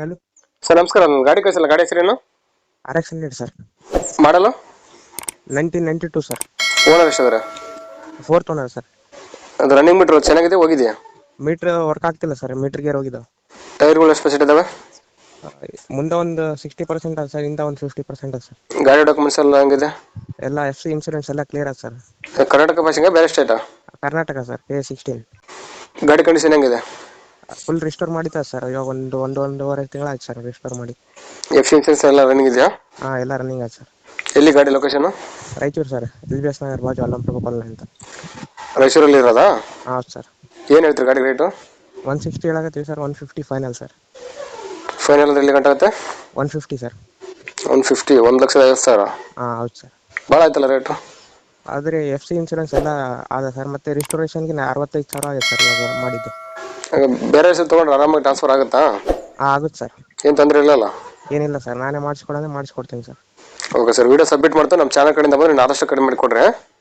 Hello sir ನಮಸ್ಕಾರ. ನನ್ನ ಗಾಡಿ ಕಳಿಸಲ್ಲ. ಗಾಡಿ ಹೆಸರೇನು? R X hundred sir. ಮಾಡಲು? Nineteen ninety two sir. Owner ಎಷ್ಟಿದ್ದಾರೆ? Fourth owner sir. ಅದು ರನ್ನಿಂಗ್ ಮೀಟ್ರ್ ಚೆನ್ನಾಗಿದೆ ಹೋಗಿದೆಯಾ? ಮೀಟ್ರ್ ವರ್ಕ್ ಆಗ್ತಿಲ್ಲ ಸರ್. ಮೀಟ್ರ್ ಗೇರ್ ಹೋಗಿದ್ದಾವೆ ಟೈರ್ಗಳು ಎಷ್ಟು ಪರ್ಸೆಂಟ್ ಇದಾವೆ? ಮುಂದೆ ಒಂದು ಸಿಕ್ಸ್ಟಿ ಪರ್ಸೆಂಟ್ ಅದ ಸರ್. ಇಂದ ಒಂದು ಫಿಫ್ಟಿ ಪರ್ಸೆಂಟ್ ಅದ ಸರ್. ಗಾಡಿ ಡಾಕ್ಯುಮೆಂಟ್ಸ್ ಎಲ್ಲ ಹಂಗಿದೆ? ಎಲ್ಲ ಎಫ್ ಸಿ ಇನ್ಸೂರೆನ್ಸ್ ಎಲ್ಲ ಕ್ಲಿಯರ್ ಅದ ಸರ್. ಕರ್ನಾಟಕ ಭಾಷೆಗೆ ಬೇರೆ ಸ್ಟೇಟಾ ಕರ್ನಾಟಕ ಸರ್ ಕೆ ಸಿಕ್ಸ್ಟೀನ್ ಗಾಡಿ ಕಂಡೀಷನ್ ಹೆಂಗಿದೆ? ಫುಲ್ ರಿಸ್ಟೋರ್ ಮಾಡಿದ್ದ ಸರ್ ಇವಾಗ ಒಂದು ಒಂದು ಒಂದೂವರೆ ತಿಂಗಳಾಯ್ತು ಸರ್ ರಿಸ್ಟೋರ್ ಮಾಡಿ. ಎಫ್ ಸಿ ಇನ್ಸೂರೆನ್ಸ್ ಎಲ್ಲ ರನ್ನಿಂಗ್ ಇದೆಯಾ? ಹಾಂ ಎಲ್ಲ ರನ್ನಿಂಗ್ ಆಯ್ತು ಸರ್ ಎಲ್ಲಿ ಗಾಡಿ location Raichur sir L B S Nagar ಬಾಜು ಅಲ್ಲಂಪುರ ಕಾಲೋನಿ ಅಂತ. ರಾಯಚೂರಲ್ಲಿ ಇರೋದಾ? ಹೌದು ಸರ್ ಏನು ಹೇಳ್ತೀರಿ ಗಾಡಿ rate one sixty ಹೇಳಕತ್ತೀವಿ sir one fifty final sir final ಅಂದ್ರೆ ಎಲ್ಲಿ ಗಂಟೆ ಆಗುತ್ತೆ? One fifty sir one fifty ಒಂದು ಲಕ್ಷದ ಐವತ್ತು ಸಾವಿರ? ಹಾಂ ಹೌದು ಸರ್ ಭಾಳ ಆಯ್ತಲ್ಲ ರೇಟು ಆದರೆ ಎಫ್ ಸಿ ಇನ್ಸೂರೆನ್ಸ್ ಎಲ್ಲ ಆದ ಸರ್ ಮತ್ತು ರಿಸ್ಟೋರೇಷನ್ಗೆ ಅರವತ್ತೈದು ಸಾವಿರ ಆಗಿದೆ ಸರ್ ಇವಾಗ ಮಾಡಿದ್ದು. ಬೇರೆ ಹೆಸರು ತೊಗೊಂಡ್ರೆ ಆರಾಮಾಗಿ ಟ್ರಾನ್ಸ್ಫರ್ ಆಗುತ್ತಾ? ಹಾಂ ಆಗುತ್ತೆ ಸರ್. ಏನು ತೊಂದರೆ ಇಲ್ಲಲ್ಲ? ಏನಿಲ್ಲ ಸರ್ ನಾನೇ ಮಾಡಿಸ್ಕೊಡೋದೇ ಮಾಡಿಸ್ಕೊಡ್ತೀನಿ sir. Okay sir video submit ಮಾಡ್ತಾ ನಮ್ಮ ಚಾನಲ್ ಕಡೆಯಿಂದ ಬಂದರೆ ಆದಷ್ಟು ಕಡಿಮೆ ಮಾಡಿಕೊಡ್ರೆ.